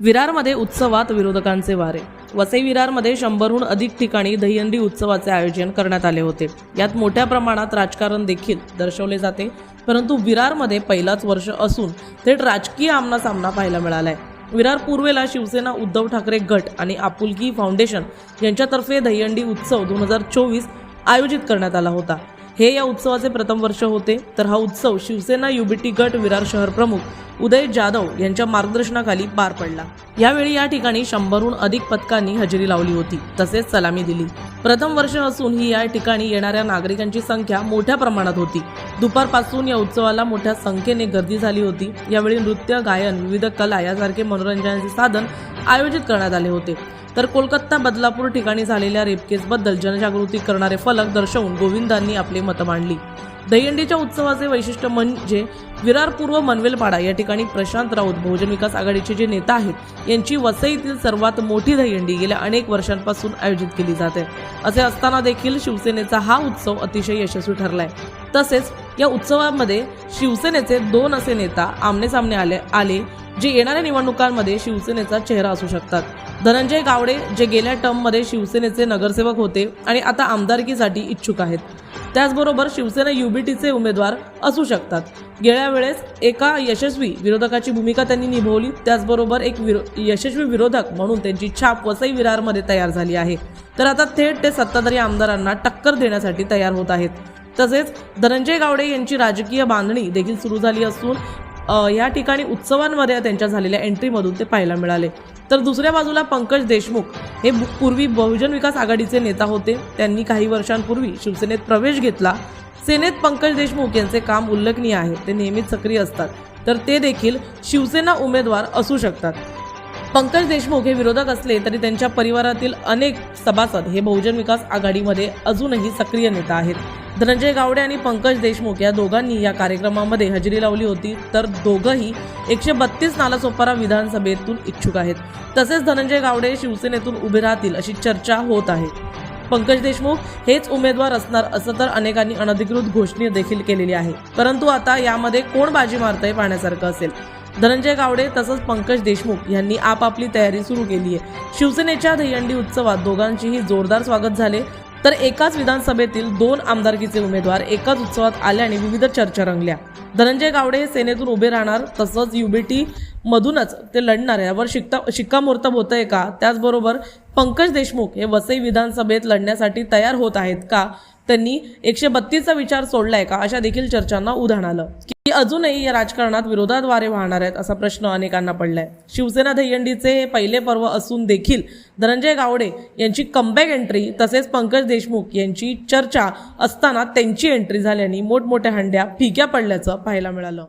विरारमध्ये उत्सवात विरोधकांचे वारे. वसई विरारमध्ये शंभरहून अधिक ठिकाणी दहीहंडी उत्सवाचे आयोजन करण्यात आले होते. यात मोठ्या प्रमाणात राजकारण देखील दर्शवले जाते परंतु विरारमध्ये पहिलाच वर्ष असून थेट राजकीय आमना सामना पाहायला मिळालाय. विरार पूर्वेला शिवसेना उद्धव ठाकरे गट आणि आपुलकी फाउंडेशन यांच्यातर्फे दहीहंडी उत्सव दोन हजार चोवीस आयोजित करण्यात आला होता. हे या उत्सवाचे प्रथम वर्ष होते. तर हा उत्सव शिवसेना युबीटी गट विरार शहर प्रमुख उदय जाधव यांच्या मार्गदर्शनाखाली पार पडला. यावेळी या ठिकाणी शंभरहून अधिक पथकांनी हजेरी लावली होती. तसेच सलामी दिली. प्रथम वर्ष असून ही या ठिकाणी येणाऱ्या नागरिकांची संख्या मोठ्या प्रमाणात होती. दुपारपासून या उत्सवाला मोठ्या संख्येने गर्दी झाली होती. यावेळी नृत्य गायन विविध कला यासारखे मनोरंजनाचे साधन आयोजित करण्यात आले होते. तर कोलकाता बदलापूर ठिकाणी झालेल्या रेपकेसबद्दल जनजागृती करणारे फलक दर्शवून गोविंदांनी आपली मतं मांडली. दहीहंडीच्या उत्सवाचे वैशिष्ट्य म्हणजे विरार पूर्व मनवेलपाडा या ठिकाणी प्रशांत राऊत बहुजन विकास आघाडीचे जे नेता आहेत यांची वसईतील सर्वात मोठी दहीहंडी गेल्या अनेक वर्षांपासून आयोजित केली जाते. असे असताना देखील शिवसेनेचा हा उत्सव अतिशय यशस्वी ठरलाय. तसेच या उत्सवामध्ये शिवसेनेचे दोन असे नेता आमने सामने आले आले जे येणाऱ्या निवडणुकांमध्ये शिवसेनेचा चेहरा असू शकतात. धनंजय गावडे जे गेल्या टर्ममध्ये शिवसेनेचे नगरसेवक होते आणि आता आमदारकीसाठी इच्छुक आहेत. त्याचबरोबर शिवसेना युबीटीचे उमेदवार असू शकतात. गेल्या वेळेस एका यशस्वी विरोधकाची भूमिका त्यांनी निभवली. त्याचबरोबर एक विरो यशस्वी विरोधक म्हणून त्यांची छाप वसई विरारमध्ये तयार झाली आहे. तर आता थेट ते सत्ताधारी आमदारांना टक्कर देण्यासाठी तयार होत आहेत. तसेच धनंजय गावडे यांची राजकीय बांधणी देखील सुरू झाली असून या ठिकाणी उत्सवांमध्ये त्यांच्या झालेल्या एंट्रीमधून ते पाहायला मिळाले. तर दुसऱ्या बाजूला पंकज देशमुख हे पूर्वी बहुजन विकास आघाडीचे नेता होते. त्यांनी काही वर्षांपूर्वी शिवसेनेत प्रवेश घेतला. सेनेत पंकज देशमुख यांचे काम उल्लेखनीय आहे. ते नेहमीच सक्रिय असतात. तर ते देखील शिवसेना उमेदवार असू शकतात. पंकज देशमुख हे विरोधक असले तरी त्यांच्या परिवारातील अनेक सभासद हे बहुजन विकास आघाडीमध्ये अजूनही सक्रिय नेता आहेत. धनंजय गावडे आणि पंकज देशमुख या दोघांनी या कार्यक्रमामध्ये हजेरी लावली होती. तर दोघंही एकशे बत्तीस नालासोपारा विधानसभेतून इच्छुक आहेत. तसेच धनंजय गावडे शिवसेनेतून उभे राहतील अशी चर्चा होत आहे. पंकज देशमुख हेच उमेदवार असणार असं तर अनेकांनी अनधिकृत घोषणा देखील केलेली आहे. परंतु आता यामध्ये कोण बाजी मारतंय पाहण्यासारखं असेल. धनंजय गावडे तसंच पंकज देशमुख यांनी आपापली तयारी सुरू केली आहे शिवसेनेच्या दहीहंडी उत्सवात दोघांचीही जोरदार स्वागत झाले. तर एकाच विधानसभेतील दोन आमदारकीचे उमेदवार एकाच उत्सवात आल्याने विविध चर्चा रंगल्या. धनंजय गावडे हे सेनेतून उभे राहणार तसंच युबीटी मधूनच ते लढणार यावर शिक्का शिक्कामोर्तब होत आहे का? त्याचबरोबर पंकज देशमुख हे वसई विधानसभेत लढण्यासाठी तयार होत आहेत का? त्यांनी एकशे बत्तीसचा विचार सोडलाय का? अशा देखील चर्चांना उधाण आलं. की अजूनही या राजकारणात विरोधात वारे वाहणार आहेत असा प्रश्न अनेकांना पडलाय. शिवसेना दहीहंडीचे हे पहिले पर्व असून देखील धनंजय गावडे यांची कमबॅक एंट्री तसेच पंकज देशमुख यांची चर्चा असताना त्यांची एंट्री झाल्याने मोठमोठ्या हंड्या फिक्या पडल्याचं पाहायला मिळालं.